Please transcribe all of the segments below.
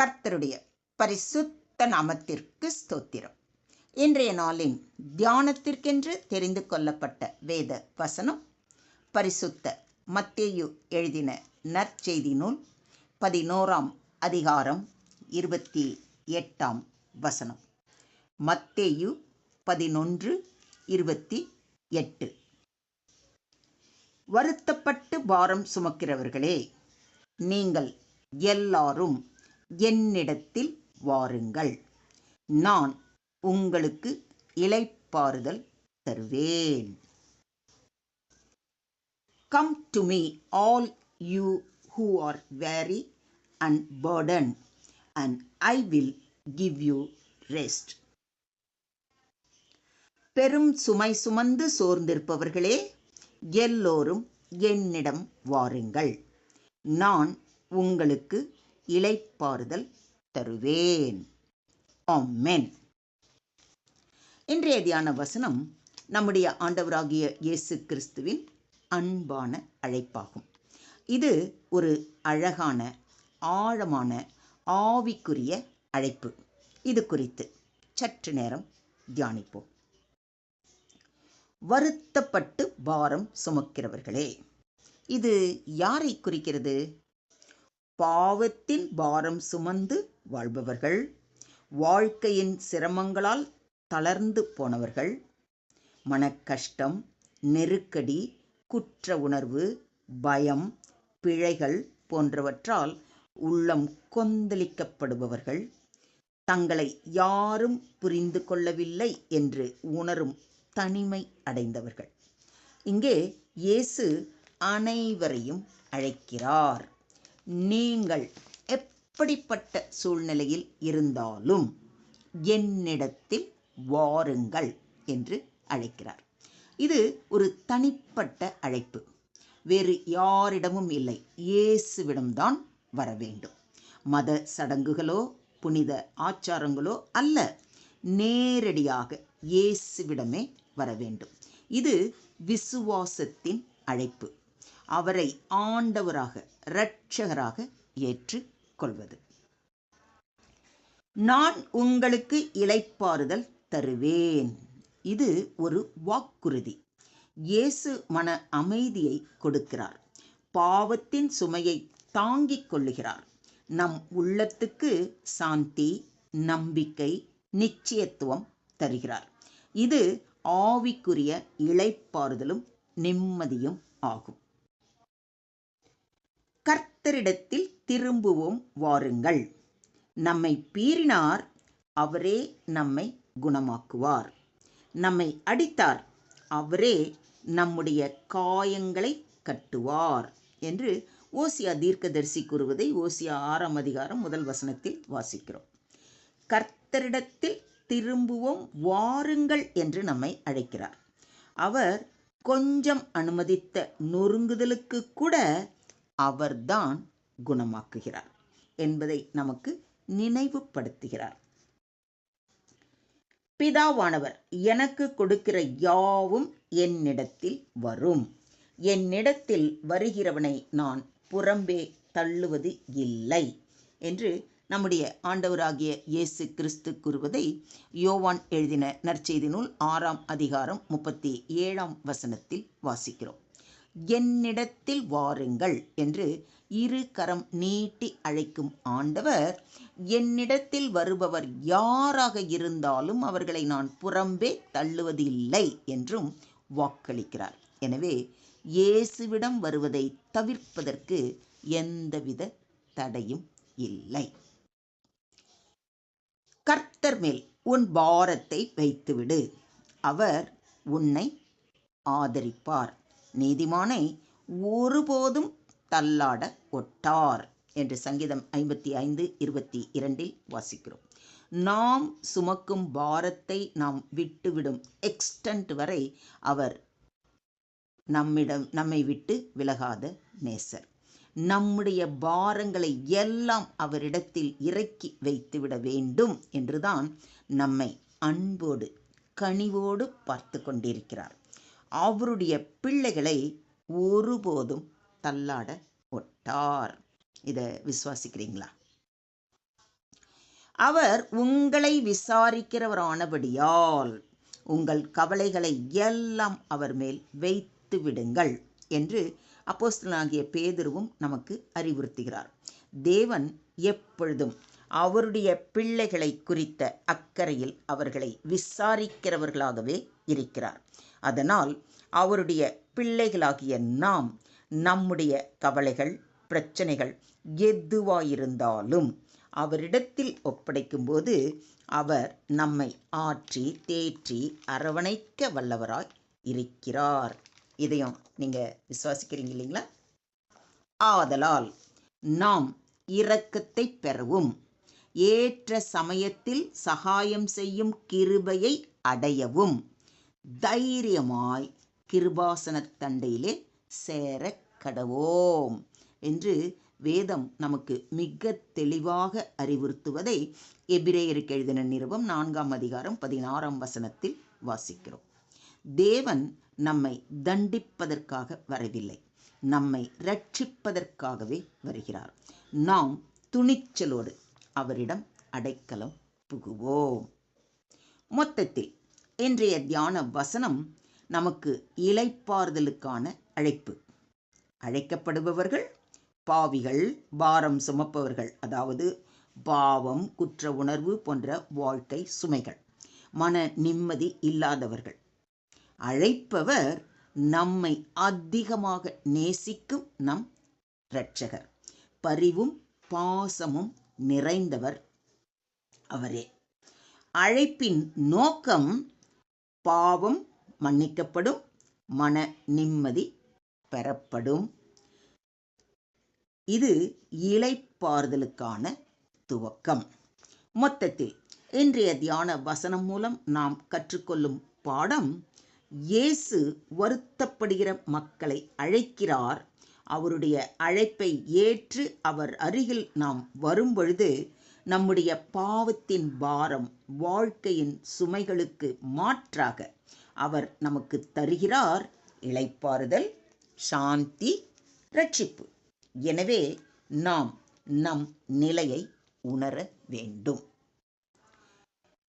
கர்த்தருடைய பரிசுத்த நாமத்திற்கு ஸ்தோத்திரம். இன்றைய நாளின் தியானத்திற்கென்று தெரிந்து கொள்ளப்பட்ட வேத வசனம் பரிசுத்த மத்தேயு எழுதின நற்செய்தி நூல் பதினோராம் அதிகாரம் இருபத்தி எட்டாம் வசனம். மத்தேயு பதினொன்று இருபத்தி எட்டு. வருத்தப்பட்டு பாரம் சுமக்கிறவர்களே நீங்கள் எல்லாரும் என்னிடத்தில் வாருங்கள். நான் உங்களுக்கு இலைப்பாறுதல் தருவேன். Come to me all you who are weary and burden and I will give you rest பெரும் சுமை சுமந்து சோர்ந்திருப்பவர்களே எல்லோரும் என்னிடம் வாருங்கள். நான் உங்களுக்கு இளைப்பாறுதல் தருவேன். ஆமென். இன்றைய தியான வசனம் நம்முடைய ஆண்டவராகிய இயேசு கிறிஸ்துவின் அன்பான அழைப்பாகும். இது ஒரு அழகான ஆழமான ஆவிக்குரிய அழைப்பு. இது குறித்து சற்று நேரம் தியானிப்போம். வருத்தப்பட்டு பாரம் சுமக்கிறவர்களே இது யாரை குறிக்கிறது? பாவத்தின் பாரம் சுமந்து வாழ்பவர்கள் வாழ்க்கையின் சிரமங்களால் தளர்ந்து போனவர்கள் மனக்கஷ்டம் நெருக்கடி குற்ற உணர்வு பயம் பிழைகள் போன்றவற்றால் உள்ளம் கொந்தளிக்கப்படுபவர்கள் தங்களை யாரும் புரிந்து கொள்ளவில்லை என்று உணரும் தனிமை அடைந்தவர்கள். இங்கே இயேசு அனைவரையும் அழைக்கிறார். நீங்கள் எப்படிப்பட்ட சூழ்நிலையில் இருந்தாலும் என்னிடத்தில் வாருங்கள் என்று அழைக்கிறார். இது ஒரு தனிப்பட்ட அழைப்பு. வேறு யாரிடமும் இல்லை. இயேசுவிடம்தான் வர வேண்டும். மத சடங்குகளோ புனித ஆச்சாரங்களோ அல்ல. நேரடியாக இயேசுவிடமே வர வேண்டும். இது விசுவாசத்தின் அழைப்பு. அவரை ஆண்டவராக இரட்சகராக ஏற்றுக்கொள்வது. நான் உங்களுக்கு இலைப்பாறுதல் தருவேன். இது ஒரு வாக்குறுதி. இயேசு மன அமைதியை கொடுக்கிறார். பாவத்தின் சுமையை தாங்கிக் கொள்ளுகிறார். நம் உள்ளத்துக்கு சாந்தி நம்பிக்கை நிச்சயத்துவம் தருகிறார். இது ஆவிக்குரிய இழைப்பாறுதலும் நிம்மதியும் ஆகும். கர்த்தரிடத்தில் திரும்புவோம் வாருங்கள். நம்மை பீறினார் அவரே நம்மை குணமாக்குவார். நம்மை அடித்தார் அவரே நம்முடைய காயங்களை கட்டுவார் என்று ஓசியா தீர்க்கதரிசி கூறுவதை ஓசியா ஆறாம் அதிகாரம் முதல் வசனத்தில் வாசிக்கிறோம். கர்த்தரிடத்தில் திரும்புவோம் வாருங்கள் என்று நம்மை அழைக்கிறார். அவர் கொஞ்சம் அனுமதித்த நொறுங்குதலுக்கு கூட அவர்தான் குணமாக்குகிறார் என்பதை நமக்கு நினைவுபடுத்துகிறார். பிதாவானவர் எனக்கு கொடுக்கிற யாவும் என்னிடத்தில் வரும். என்னிடத்தில் வருகிறவனை நான் புறம்பே தள்ளுவது இல்லை என்று நம்முடைய ஆண்டவராகிய இயேசு கிறிஸ்து கூறுவதை யோவான் எழுதின நற்செய்தி நூல் ஆறாம் அதிகாரம் முப்பத்தி ஏழாம் வசனத்தில் வாசிக்கிறோம். என்னிடத்தில் வாருங்கள் என்று இரு கரம் நீட்டி அழைக்கும் ஆண்டவர் என்னிடத்தில் வருபவர் யாராக இருந்தாலும் அவர்களை நான் புறம்பே தள்ளுவதில்லை என்றும் வாக்களிக்கிறார். எனவே இயேசுவிடம் வருவதை தவிர்ப்பதற்கு எந்தவித தடையும் இல்லை. கர்த்தர் மேல் உன் பாரத்தை வைத்துவிடு. அவர் உன்னை ஆதரிப்பார். நீதிமானை ஒருபோதும் தள்ளாட ஒட்டார் என்று சங்கீதம் ஐம்பத்தி ஐந்து இருபத்தி இரண்டில் வாசிக்கிறோம். நாம் சுமக்கும் பாரத்தை நாம் விட்டுவிடும் எக்ஸ்டன்ட் வரை அவர் நம்மிடம் நம்மை விட்டு விலகாத நேசர். நம்முடைய பாரங்களை எல்லாம் அவரிடத்தில் இறக்கி வைத்துவிட வேண்டும் என்றுதான் நம்மை அன்போடு கனிவோடு பார்த்து கொண்டிருக்கிறார். அவருடைய பிள்ளைகளை ஒருபோதும் தள்ளாட ஒட்டார் இதை விசுவாசிக்கிறீங்களா? அவர் உங்களை விசாரிக்கிறவரானபடியால் உங்கள் கவலைகளை எல்லாம் அவர் மேல் வைத்து விடுங்கள் என்று அப்போஸ்தலாகிய பேதுருவும் நமக்கு அறிவுறுத்துகிறார். தேவன் எப்பொழுதும் அவருடைய பிள்ளைகளை குறித்த அக்கறையில் அவர்களை விசாரிக்கிறவர்களாகவே இருக்கிறார். அதனால் அவருடைய பிள்ளைகளாகிய நாம் நம்முடைய கவலைகள் பிரச்சனைகள் எதுவாயிருந்தாலும் அவரிடத்தில் ஒப்படைக்கும்போது அவர் நம்மை ஆற்றி தேற்றி அரவணைக்க வல்லவராய் இருக்கிறார். இதையும் நீங்கள் விசுவாசிக்கிறீங்க இல்லைங்களா? ஆதலால் நாம் இரக்கத்தை பெறவும் ஏற்ற சமயத்தில் சகாயம் செய்யும் கிருபையை அடையவும் தைரியமாய் கிருபாசனத் தண்டையிலே சேர கடவோம் என்று வேதம் நமக்கு மிக தெளிவாக அறிவுறுத்துவதை எபிரேயருக்கு எழுதின நிறுவம் நான்காம் அதிகாரம் பதினாறாம் வசனத்தில் வாசிக்கிறோம். தேவன் நம்மை தண்டிப்பதற்காக வரவில்லை நம்மை ரட்சிப்பதற்காகவே வருகிறார். நாம் துணிச்சலோடு அவரிடம் அடைக்கலம் புகுவோம். மொத்தத்தில் இன்றைய தியான வசனம் நமக்கு இலைப்பாறுதலுக்கான அழைப்பு. அழைக்கப்படுபவர்கள் பாவிகள் பாரம் சுமப்பவர்கள் அதாவது பாவம் குற்ற உணர்வு போன்ற வாழ்க்கை சுமைகள் மன நிம்மதி இல்லாதவர்கள். அழைப்பவர் நம்மை அதிகமாக நேசிக்கும் நம் இரட்சகர். பரிவும் பாசமும் நிறைந்தவர் அவரே. அழைப்பின் நோக்கம் பாவம் மன்னிக்கப்படும் மன நிம்மதி பெறப்படும். இது இலைப்பாறுதலுக்கான துவக்கம். மொத்தத்தில் இன்றைய தியான வசனம் மூலம் நாம் கற்றுக்கொள்ளும் பாடம் இயேசு வருத்தப்படுகிற மக்களை அழைக்கிறார். அவருடைய அழைப்பை ஏற்று அவர் அருகில் நாம் வரும்பொழுது நம்முடைய பாவத்தின் பாரம் வாழ்க்கையின் சுமைகளுக்கு மாற்றாக அவர் நமக்கு தருகிறார். இளைப்பாறுதல் சாந்தி ரட்சிப்பு. எனவே நாம் நம் நிலையை உணர வேண்டும்.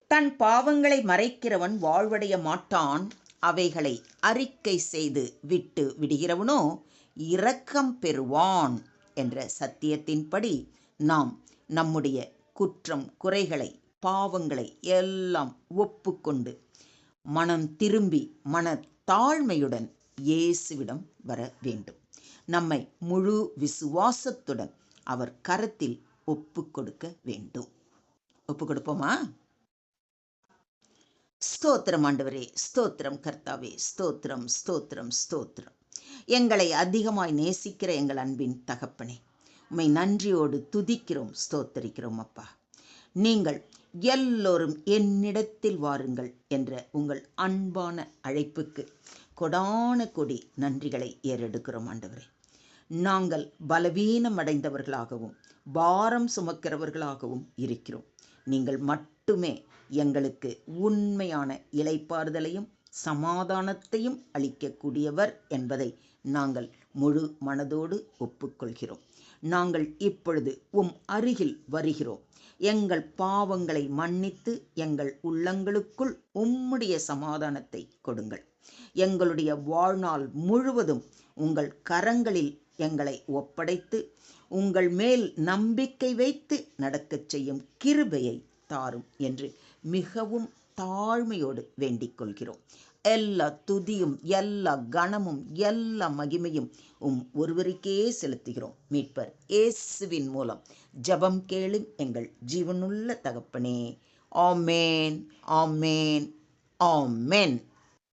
தன் பாவங்களை மறைக்கிறவன் வாழ்வடைய மாட்டான். அவைகளை அறிக்கை செய்து விட்டு விடுகிறவனோ இரக்கம் பெறுவான் என்ற சத்தியத்தின்படி நாம் நம்முடைய குற்றம் குறைகளை பாவங்களை எல்லாம் ஒப்புக்கொண்டு மனம் திரும்பி மன தாழ்மையுடன் இயேசுவிடம் வர வேண்டும். நம்மை முழு விசுவாசத்துடன் அவர் கரத்தில் ஒப்பு கொடுக்க வேண்டும். ஒப்பு கொடுப்போமா ஸ்தோத்திரம் ஆண்டவரே ஸ்தோத்திரம் கர்த்தாவே ஸ்தோத்திரம் ஸ்தோத்திரம் ஸ்தோத்திரம். எங்களை அதிகமாய் நேசிக்கிற எங்கள் அன்பின் தகப்பனே உம்மை நன்றியோடு துதிக்கிறோம் ஸ்தோத்தரிக்கிறோம் அப்பா. நீங்கள் எல்லோரும் என்னிடத்தில் வாருங்கள் என்ற உங்கள் அன்பான அழைப்புக்கு கொடான கொடி நன்றிகளை ஏறெடுக்கிறோம் ஆண்டவரே. நாங்கள் பலவீனம் அடைந்தவர்களாகவும் பாரம் சுமக்கிறவர்களாகவும் இருக்கிறோம். நீங்கள் மட்டுமே எங்களுக்கு உண்மையான இலைப்பாறுதலையும் சமாதானத்தையும் அளிக்கக்கூடியவர் என்பதை நாங்கள் முழு மனதோடு ஒப்புக்கொள்கிறோம். நாங்கள் இப்பொழுது உம் அருகில் வருகிறோம். எங்கள் பாவங்களை மன்னித்து எங்கள் உள்ளங்களுக்குள் உம்முடைய சமாதானத்தை கொடுங்கள். எங்களுடைய வாழ்நாள் முழுவதும் உங்கள் கரங்களில் எங்களை ஒப்படைத்து உங்கள் மேல் நம்பிக்கை வைத்து நடக்கச் செய்யும் கிருபையை தாரும் என்று மிகவும் தாழ்மையோடு வேண்டிக் கொள்கிறோம். எல்லா துதியும் எல்லா கணமும் எல்லா மகிமையும் உம் ஒருவருக்கே செலுத்துகிறோம். மீட்பர் இயேசுவின் மூலம். ஜபம் கேளும் எங்கள் ஜீவனுள்ள தகப்பனே. ஆமேன் ஆமேன் ஆமேன்.